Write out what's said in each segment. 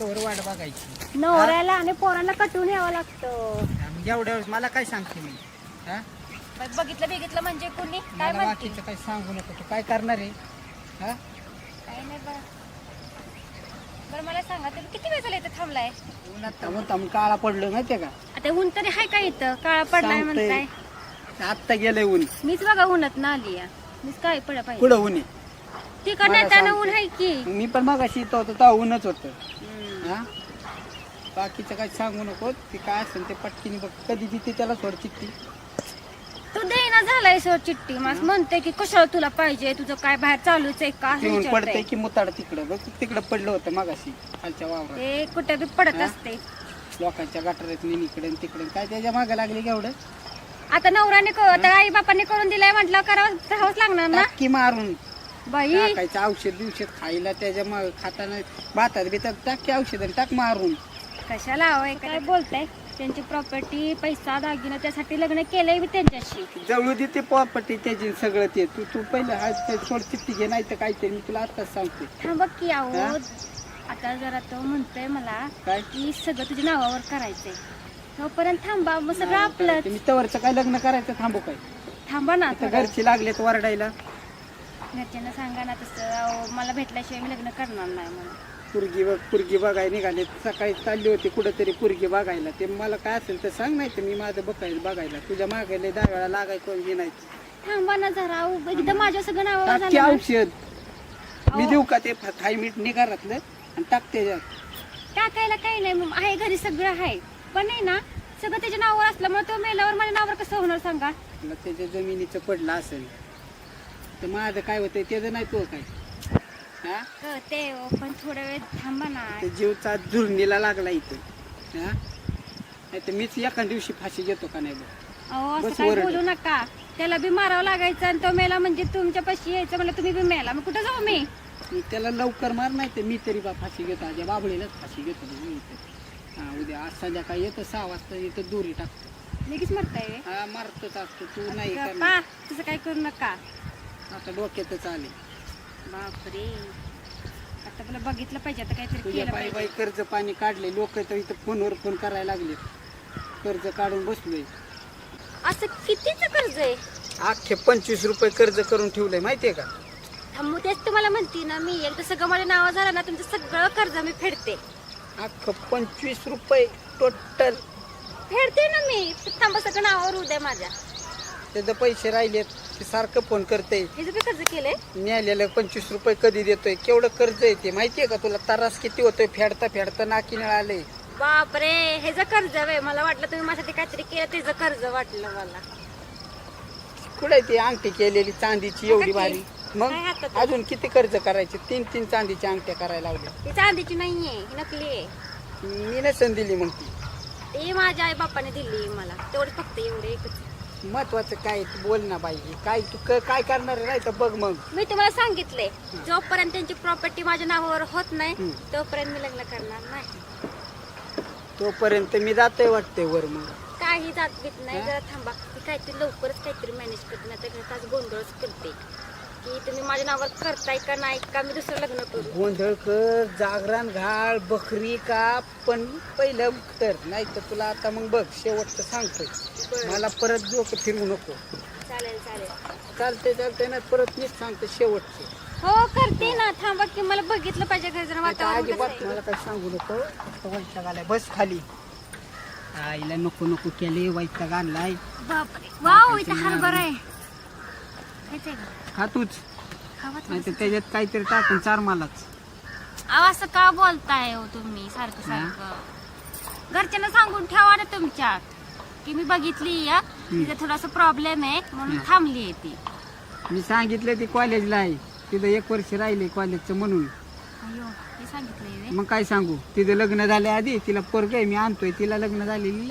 Cover वाट बघायची. नवऱ्याला आणि पोरांना कटून यावं लागतं. हा, मग एवढ्या वेळेस मला काय सांगते मी? हा? मग बघितलं बिघितलं म्हणजे कुणी? काय मला म्हणते? बाकीचं काही सांगू नको तू काय करणार आहे? हा? काय नाही बरं. बरं मला सांगा तुम्ही किती वेळ झाला इथं थांबलाय? उन्हात थांबून थांबून काळा पडलो माहितीये का? आता ऊन तरी आहे का इथं? काळा पडलाय सांगतोय. म्हणताय. आत्ता गेलंय ऊन. मीच बघा उन्हात ना आली या मीच काय पडा पाहिजे? कुठं ऊन आहे? तिकडनं मला येताना सांगते. ऊन आहे की? मी पण मग अशी तो तेव्हा ऊनच होतं. हा बाकीचं काही सांगू नको ते काय असेल ते पटकीने बघ. कधी देते त्याला सोड चिठ्ठी. तू देईना झालाय सर चिठ्ठी. मग म्हणते की कशाला तुला पाहिजे? तुझं काय बाहेर चालूच आहे का? असं येऊन विचारतंय. पडतंय की मुताड तिकडं. बघ तिकडं पडलं होतं मगाशी खालच्या वावरात. ते कुठे बी पडत हा? असते. लोकांच्या गटारात इकडे तिकडे. काय त्याच्यामागे लागले एवढं? आता नवऱ्याने क- आता आई बापाने करून दिलाय म्हटलं करावं राहावंच लागणार ना. टाकी मारून. बाई. टाकायचं औषध बिवषध खायला त्याच्या मग खाताना भातात बितात टाकी औषध आणि टाक मारून. कशाला हवंय काय बोलताय? त्यांची प्रॉपर्टी पैसा दागिना त्यासाठी लग्न केलंय मी त्यांच्याशी. जवळ देते पॉपटी त्याची सगळं ते. तू तू पहिलं हा ते सोड चिठ्ठी घे नाही तर काहीतरी मी तुला आताच सांगते. थांबा की आहो हा? आता जरा तो म्हणतोय मला काय? की सगळं तुझ्या नावावर करायचंय. तोपर्यंत थांबा मग सगळं आपलं मी तवरचं काय लग्न करायचं थांबू काय? थांबा ना आता थोडं. घरची लागलेत वरडायला. घरच्यांना सांगा ना तसं अहो, मला भेटल्याशिवाय मी लग्न करणार नाही म्हणून. पुरगी बघ पुरगी बघायला निघाले सकाळी चालली होती कुठंतरी पुरगी बघायला. ते मला काय असेल तर सांग नाही तर मी माझं बघायला बघायला. तुझ्या मागे लय दहा वेळा लागाय कोण नाही. थांबा ना जरा अहो, एकदा माझ्या सगळं नावावर झालं ना. औषध. मी देऊ का ते? थाय मीठ निघारातलं आणि टाक त्याच्यात टाकायला काही नाही मग आहे घरी सगळं आहे. पण नाही ना सगळं त्याच्या नावावर असल्यामुळे तो मेल्यावर माझ्या नावावर कसं होणार सांगा? त्याच्या जमिनीचं पडलं असेल. तर माझं काय होतंय त्याचं नाही तो काय. हा? ते पण थोडा वेळ थांबा ना. ते जीवचा झुरणीला लागला इथं. हा? नाही तर मीच एका दिवशी फाशी घेतो का नाही बघ. अहो असं बस काय वरड. बोलू नका. त्याला बी मारावं लागायचं आणि तो मेला म्हणजे तुमच्या पाशी यायचं म्हणलं तुम्ही बी मेला. मग कुठं जाऊ मी? मी त्याला लवकर मार नाही तर मी तरी बा फाशी घेतो. आज्या बाबळीलाच फाशी घेतो मी इथं. हा उद्या आज संध्याकाळी येतो सहा वाजता येतो दोरी टाकतो. लगेच मरताय. हा मारतोच असतो. तू नाही करणार. तसं काय करू नका. आता डोक्यातच आले. बापरे. आता तुला बघितलं पाहिजे आता काहीतरी तुझ्या केलं बाई पाहिजे. बाई कर्ज पाणी काढले लोक तर इथं फोनवर फोन करायला लागले. कर्ज काढून बसलोय. असं कितीच कर्ज आहे? अख्खे पंचवीस रुपये कर्ज करून ठेवलंय माहितीये का? थांबू तेच तुम्हाला म्हणते ना मी. एकदा सगळं माझ्या नाव झालं ना तुमचं सगळं कर्ज मी फेडते. अख्खं पंचवीस रुपये टोटल फेडते ना मी. थांबा सगळं नावावर उद्या माझ्या. त्याचे पैसे राहिलेत. ते सारखं फोन करते हे जे कर्ज केलंय? न्यायालयाला पंचवीस रुपये कधी देतोय? केवढं कर्ज आहे ते माहितीये का तुला? त्रास किती होतोय? फेडता फेडता नाकी आले बापरे हे जे कर्ज आहे मला वाटलं तुम्ही माझ्यासाठी काहीतरी केलं त्याचं कर्ज वाटलं मला. कुठे ती अंगठी केलेली? चांदीची एवढी. भारी. मग हातात? अजून किती कर्ज करायचे? तीन तीन चांदीच्या अंगठ्या करायला लावल्या. ती चांदीची नाहीये ही नकली आहे. मी नसन दिली मग ती. ती माझ्या आई बापाने दिली मला. तेवढे फक्त एवढे एकच. महत्वाचं काय तू बोल ना बाई. काय तू क- काय करणार आहे नाही तर बघ मग. मी तुम्हाला सांगितलंय जोपर्यंत त्यांची प्रॉपर्टी माझ्या नावावर होत नाही हम्म. तोपर्यंत मी लग्न करणार नाही. तोपर्यंत मी जातोय वाटतंय वर मग. काही जात बीत नाही हा? जरा थांबा. मी काहीतरी लवकरच काहीतरी मॅनेज करते नाही तर घरात आज गोंधळच करते. की तुम्ही माझ्या नावावर करताय का नाही का मी दुसरं लग्न करू? गोंधळ कर जागरण घाल बकरी काप पण पहिलं तर नाही तर तुला आता मग बघ शेवटचं सांगतोय. बरं. मला परत डोकं फिरवू नको. चालेल चालेल. चालते चालते ना परत मीच सांगतो शेवटचं. हो करते ना. थांबा की मला बघितलं पाहिजे घर जरा नाही तर वातावरण कसं अजिबात आहे. मला काय सांगू नको. आता वैताग आलाय बस खाली. आईला नको नको केले वैताग आणलाय. बापरे. वाव इथं हरभरा आहे का? खा तूच खावा नाही तर थोडंसं. त्याच्यात काहीतरी टाकून चार मालाच. अहो, असं का बोलताय हो तुम्ही? सारखं सारखं. घरच्यांना सांगून ठेवा ना तुमच्या की मी बघितली या तिथे थोडासा प्रॉब्लेम आहे म्हणून. थांबली आहे ती. मी सांगितलं ती कॉलेजला आहे. तिथं एक वर्ष राहिले कॉलेजचं म्हणून. अयो हे सांगितलंय व्हय. मग काय सांगू? तिथं लग्न झाल्या आधी तिला पोरग आहे मी आणतोय. तिला लग्न झालेली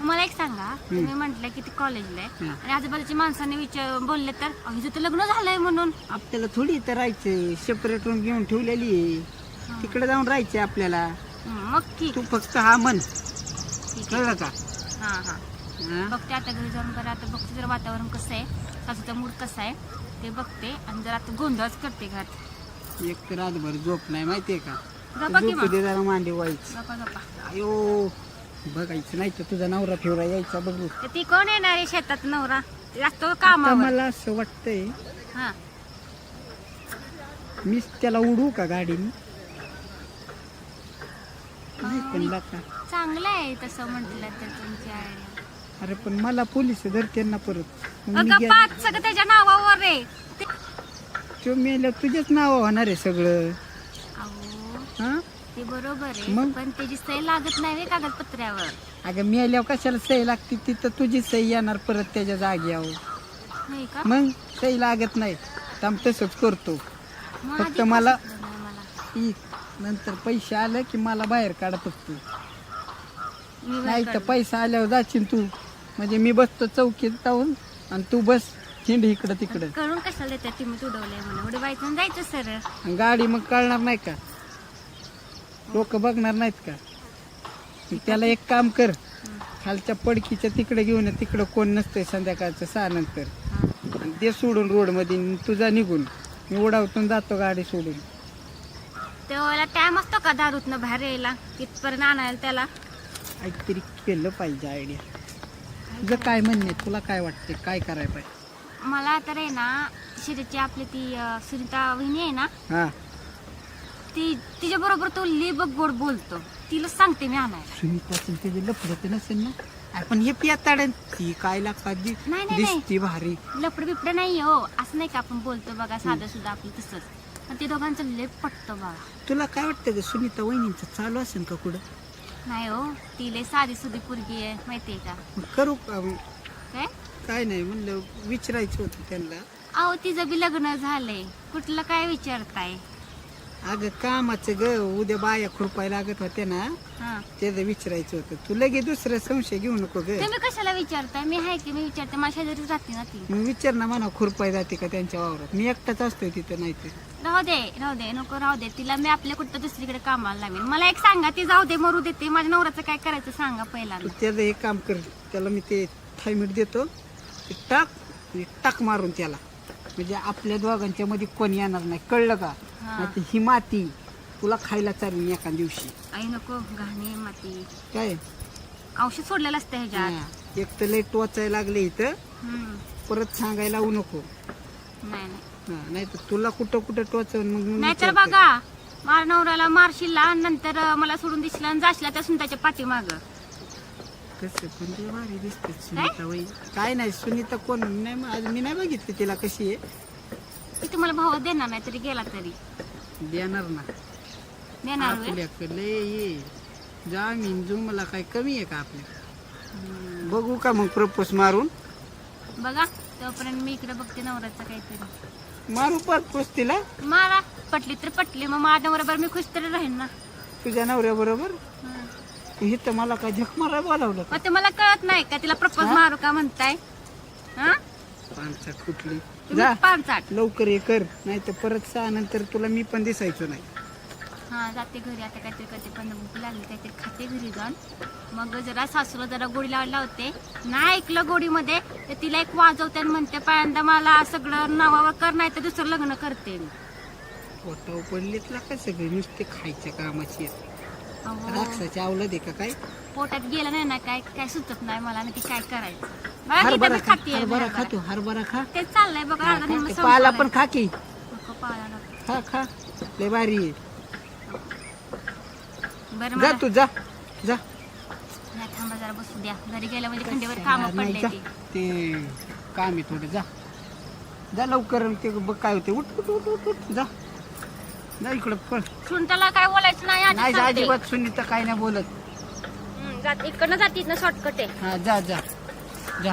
मला एक सांगा तुम्ही म्हंटल की ती कॉलेजला आहे. आणि आजूबाजूची माणसाने विचार बोलले तर अहो, हिचं तर लग्न झालंय म्हणून. आपल्याला थोडी इथं राहायचं सेपरेट रूम घेऊन ठेवलेली आहे. तिकडे जाऊन राहायचं आपल्याला. हं, मग ठीक. तू फक्त हा म्हण. ठीक आहे. कळलं का? हा हा. हा? बघते आता घरी जाऊन बरं. आता बघते जरा वातावरण कसं आहे. सासूचा मूड कसा आहे. ते बघते. आणि जर आता गोंधळच करते घरात. एक तर रातभर झोप नाही माहितीये का? गप्पा की झोपू मग दे जरा मांडी व्हायची गप्पा गप्पा. अयो बघायचं नाही तर तुझा नवरा फिवरा यायचा बघू. तर ती कोण येणार आहे शेतात नवरा? ते असतो आता कामावर मला असं वाटतंय हा. मीच त्याला उडू का गाडीने? नाही पण लका चांगलं आहे तसं म्हटलं तर तुमची आयडिया अरे पण मला पोलीस धरते ना परत. मग मी अगं गे- पाच सगळं त्याच्या नावावर आहे. ते- तो मेल्या तुझेच नाव होणार आहे सगळं. अहो. हा? ते बरोबर आहे मग? पण त्याची सही लागत नाही रे कागदपत्र्यावर अगं मेल्यावर कशाला सही लागते? तिथं तुझी सही येणार परत त्याच्या जाग्यावर नाही का? मग? सही लागत नाही. तर आम्ही तसंच करतो. मग फक्त आधी मला- कसं नंतर पैसे आले की मला बाहेर काढत तू मी नाही तर. पैसा आल्यावर जाशील तू. म्हणजे मी बसतो चौकीत जाऊन आणि तू बस हिंड इकडं तिकडं. करून कशाला देतात तुम्ही तुडवलंय म्हणून आणि जायचं सरळ. आणि गाडी मग कळणार नाही का? लोक बघणार नाहीत का? मग त्याला एक काम कर. खालच्या पडकीच्या तिकडे घेऊन ये, तिकडं कोण नसतंय संध्याकाळचं सहा नंतर. आणि ते सोडून रोडमध्ये तुझा निघून. मी उडावतून जातो गाडी सोडून. तेव्हा टाइम असतो का दारूतनं बाहेर यायला? तिथपर्यंत आणायला त्याला? काहीतरी केलं पाहिजे आयडिया तुझं काय म्हणणे तुला काय वाटते काय करायला पाहिजे? मला तर आहे ना शिरीची आपली ती अं, सुनीता वहिनी आहे ना हा. ती तिच्या बरोबर तो लई बघ गोड बोलतो. तिला सांगते मी आणायला सुनीता असेल त्याचे लफडत नसेल ना अरे पण हे पियाताडन ती काय लागतात नाही, नाही, नाही. दिसती भारी. लपड बिपड नाही हो. असं नाही का आपण बोलतो बघा साधं सुद्धा आपलं तसंच. पण ते दोघांचं लेप पटतं बघा. तुला काय वाटतं ग सुनीता वहिनींचं चालू असेल का कुठं? नाही हो ती लय साधी सुधी पोरगी आहे माहितीये का? मग करू का? मग? काय? काय नाही म्हणलं विचारायचं होतं त्यांना. अहो तिचं बी लग्न झालंय. कुठलं काय विचारताय? अगं कामाचं ग उद्या बाया खुरपाय लागत होते ना हा. त्याचं विचारायचं होतं. तू लगे दुसरं संशय घेऊ नको ग. तुम्ही कशाला विचारताय? मी आहे की मी विचारते. माझ्या शेजारीच राहते ना ती. मग विचार ना म्हणा खुरपाय जाते का त्यांच्या वावरात. मी एकटाच असतोय तिथं नाही तर राहू दे राहू दे. नको राहू दे. तिला मी आपल्या कुठं दुसरीकडे कामाला लावेन. मला एक सांगा ती जाऊ दे मरू देते माझ्या नवऱ्याचं काय करायचं सांगा पहिला तू त्याचं एक काम कर. त्याला मी ते थायमीट देतो. ते टाक आणि टाक मारून त्याला. म्हणजे आपल्या दोघांच्या मध्ये कोण येणार नाही. कळलं का. नाहीतर ही माती तुला खायला चालून एका दिवशी. आई नको घाणे माती. काय? औषध सोडलेलं असतं ह्याच्यात. हा. एक तर लय टोचायला लागले इथं. हम्म. परत सांगायला लावू नको. नाही नाही. नाही तर तुला कुठं कुठं टोचवून मग नाहीतर. बघा मार नवऱ्याला मारशील आणि नंतर अं, मला सोडून दिसलं आणि जाशील त्या सुनताच्या पाठीमाग. कसं पण ते भारी दिसते सुनीता वही काय नाही सुनीता कोण? नाही मग आज मी नाही बघितली तिला कशी आहे. तुम्हाला भाव देणार नाही तरी गेला तरी. देणार ना. देणार होय. आपल्याकडे ये जामीन जुमला काय कमी आहे का आपल्या बघू का मग प्रपोज मारून. बघा तोपर्यंत मी इकडे बघते नवऱ्याचं काहीतरी. मारू प्रपोज तिला मारा. पटली तर पटली मग माझ्या बरोबर मी खुश तरी राहीन ना. तुझ्या नवऱ्या बरोबर हं. इथं मला काय झक मारा बोलावलं मग ते मला कळत नाही का तिला प्रपोज? मारू का म्हणताय? हा? कुठली जा. पाच लवकर हे कर. नाही तर परत सहा नंतर तुला मी पण दिसायचो नाही. हा जाते घरी. आता काहीतरी करते. पण भूक लागली काहीतरी खाते घरी जाऊन. मग जरा सासूला जरा गोडी लावायला होते. नाही ऐकलं गोडीमध्ये. तर तिला एक वाजवते आणि म्हणते पहिल्यांदा मला सगळं नावावर कर नाही तर दुसरं लग्न करते मी. पोटाव पडलीत ना का सगळे? नुसते खायच्या कामाची. आहेत. अहो, राक्षसाची आवलत आहे का काय? पोटात गेलं नाही ना काय काय सुचत नाही मला आणि ती काय करायचं? बघा इथं हरभरा मी खा खाते हरभरा खातो हरभरा खा. ते चाललंय बघा अर्धा खा. निम्म ते. संपलं पाला. पण खा की. नको पाला नको. खा खा. लय भारी आहे. बरं जा मला तू जा. जा. नाही थांबा जरा बसू द्या. घरी गेल्या म्हणजे खंडीवर काम नाही, पडले जा. ती ते काम आहे थोडं. जा. जा लवकर. ते बघ काय होते उठ उठ उठ उठ उठ. जा. जा इकडं पळ. सुनताला काय बोलायचं नाही नाही जा सांगते. अजिबात सुनीता काय नाही बोलत. हम्म, जात इकडनं जातीत ना शॉर्टकट आहे. हा जा जा. जा.